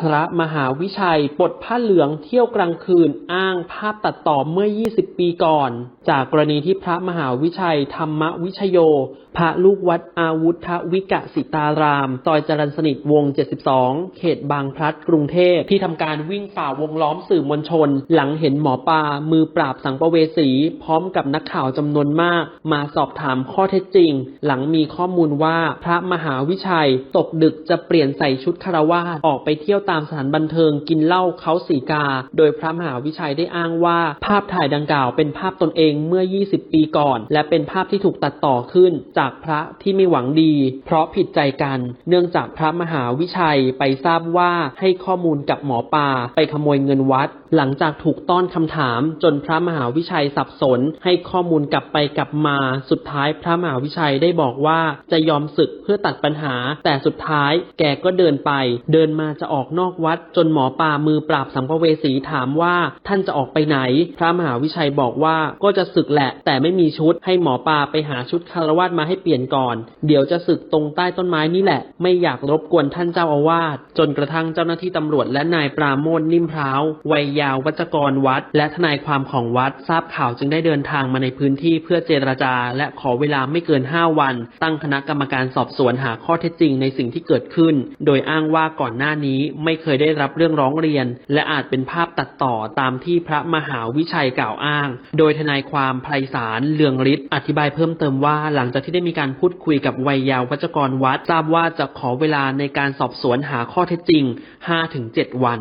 พระมหาวิชัยปลดผ้าเหลืองเที่ยวกลางคืนอ้างภาพตัดต่อเมื่อ 20 ปีก่อน จากกรณีที่พระมหาวิชัยธรรมวิชโย พระลูกวัดอาวุธวิกะสิตาราม ซอยจรัญสนิทวง 72 เขตบางพลัดกรุงเทพที่ทำการวิ่งฝ่าวงล้อมสื่อมวลชน หลังเห็นหมอปลามือปราบสังปเวสี พร้อมกับนักข่าวจำนวนมาก มาสอบถามข้อเท็จจริง หลังมีข้อมูลว่าพระมหาวิชัยตกดึกจะเปลี่ยนใส่ชุดคารวาสออกไปเที่ยวตามสถานบันเทิงกินเหล้าเขาสีกา โดยพระมหาวิชัยได้อ้างว่า ภาพถ่ายดังกล่าวเป็นภาพตนเองเมื่อ 20 ปีก่อน และเป็นภาพที่ถูกตัดต่อขึ้นจากพระที่ไม่หวังดี เพราะผิดใจกัน เนื่องจากพระมหาวิชัยไปทราบว่าให้ข้อมูลกับหมอปลาไปขโมยเงินวัด หลังจากถูกต้อนคำถาม จนพระมหาวิชัยสับสน ให้ข้อมูลกลับไปกลับมา สุดท้ายพระมหาวิชัยได้บอกว่าจะยอมศึกเพื่อตัดปัญหา แต่สุดท้ายแกก็เดินไป เดินมาจะออกนอกวัด จนหมอปามือปราบสัมภเวสีถามว่าท่านจะออกไปไหน พระมหาวิชัยบอกว่าก็จะศึกแหละ แต่ไม่มีชุดให้หมอปลาไปหาชุดคารวาสมาให้เปลี่ยนก่อน เดี๋ยวจะศึกตรงใต้ต้นไม้นี่แหละ ไม่อยากรบกวนท่านเจ้าอาวาสจนกระทั่งเจ้าหน้าที่ตำรวจและนายปราโมทนิ่มพร้าววัยยาววัจกรวัด และทนายความของวัดทราบข่าวจึงได้เดินทางมาในพื้นที่เพื่อเจรจา และขอเวลาไม่เกิน 5 วัน ตั้งคณะกรรมการสอบสวนหาข้อเท็จจริงในสิ่งที่เกิดขึ้น โดยอ้างว่าก่อนหน้านี้ไม่เคยได้รับเรื่องร้องเรียน และอาจเป็นภาพตัดต่อตามที่พระมหาวิชัยกล่าวอ้าง โดยทนายความไพศาลเลืองฤทธิ์อธิบายเพิ่มเติมว่าหลังจากที่ได้มีการพูดคุยกับวัยยาววัจกรวัดทราบว่าจะขอเวลาในการสอบสวนหาข้อเท็จจริง 5-7 วัน